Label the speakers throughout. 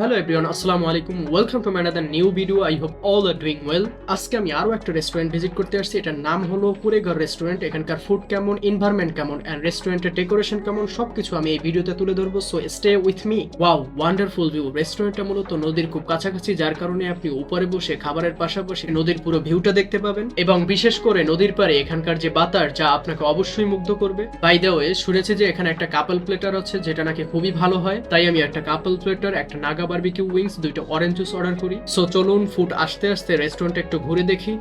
Speaker 1: Hello everyone আসসালামু আলাইকুম welcome to another new video I hope all are doing well আজকে আমি আরও একটা রেস্টুরেন্ট ভিজিট করতে আসছি। এটার নাম হলো কুরেঘর রেস্টুরেন্ট এখানকার ফুড কেমন এনভায়রনমেন্ট কেমন অ্যান্ড রেস্টুরেন্টের ডেকোরেশন কেমন, সবকিছু আমি এই ভিডিওতে তুলে ধরবো। So stay with me wow wonderful view রেস্টুরেন্টটা মূলত নদীর খুব কাছাকাছি, যার কারণে আপনি উপরে বসে, খাবারের পাশাপাশি নদীর পুরো ভিউটা দেখতে পাবেন। এবং বিশেষ করে নদীর পারে এখানকার যে বাতার যা আপনাকে অবশ্যই মুগ্ধ করবে। বাই দ্য ওয়ে শুনেছি যে এখানে একটা কাপল প্লেটার আছে, যেটা নাকি খুবই ভালো হয়। তাই আমি একটা কাপল প্লেটার একটা নাগা বারবিকিউ উইংস দুইটা অরেঞ্জ জুস অর্ডার করি। সো চলুন ফুড আসতে আসতে রেস্টুরেন্টে একটু ঘুরে দেখি।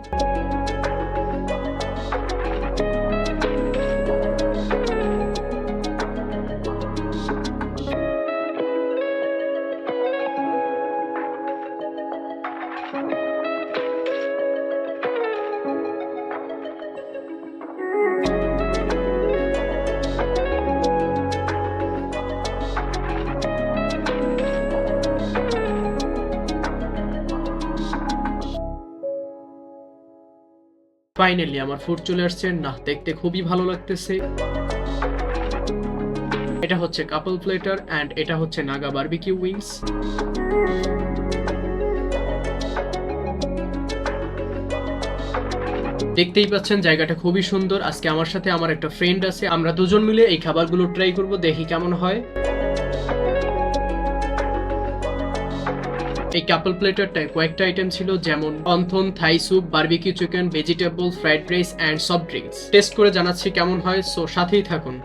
Speaker 1: ফাইনালি আমার ফুড চলে আসছে। না দেখতে খুবই ভালো লাগতেছে। এটা হচ্ছে কাপল প্লেটার অ্যান্ড এটা হচ্ছে নাগা বারবিকিউ উইংস দেখতেই পাচ্ছেন, জায়গাটা খুবই সুন্দর। আজকে আমার সাথে আমার একটা ফ্রেন্ড আছে। আমরা দুজন মিলে এই খাবারগুলো ট্রাই করব, দেখি কেমন হয়। এই কাপল প্লেটারটায় কয়েকটা আইটেম ছিল যেমন wonton, Thai soup barbecue chicken vegetable fried rice and soft drinks taste করে জানাচ্ছি কেমন হয় সো সাথেই থাকুন।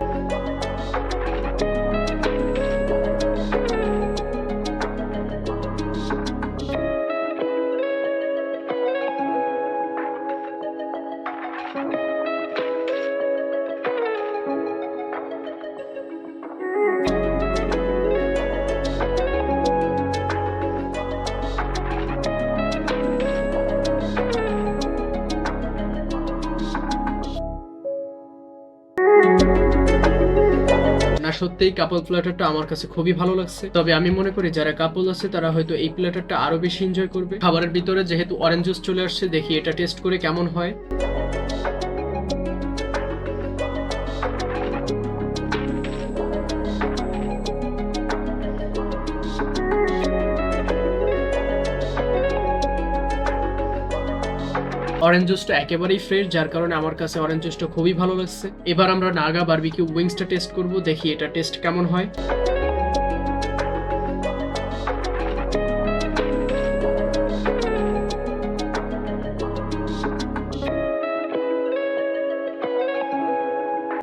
Speaker 1: না সত্যিই কাপল প্ল্যাটারটা আমার কাছে খুবই ভালো লাগছে। তবে আমি মনে করি যারা কাপল আছে, তারা হয়তো এই প্ল্যাটারটা আরও বেশি এনজয় করবে। খাবারের ভিতরে যেহেতু অরেঞ্জ জুস চলে আসছে, দেখি এটা টেস্ট করে কেমন হয়। অরেঞ্জ জুসটা একেবারেই ফ্রেশ যার কারণে আমার কাছে অরেঞ্জ জুসটা খুবই ভালো লাগছে। এবার আমরা নাগা বারবিকিউ উইংসটা টেস্ট করব, দেখি এটা টেস্ট কেমন হয়।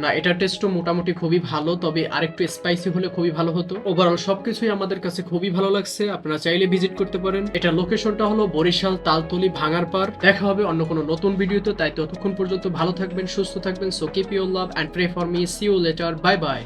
Speaker 1: না এটার টেস্টও মোটামুটি খুবই ভালো, তবে আরেকটু স্পাইসি হলে খুবই ভালো হতো। ওভারঅল সবকিছুই আমাদের কাছে খুবই ভালো লাগছে, আপনারা চাইলে ভিজিট করতে পারেন। এটা লোকেশনটা হলো বরিশাল তালতলি ভাঙার পার দেখা হবে অন্য কোনো নতুন ভিডিওতে তাই ততক্ষণ পর্যন্ত ভালো থাকবেন, সুস্থ থাকবেন। So keep your love and pray for me see you later bye bye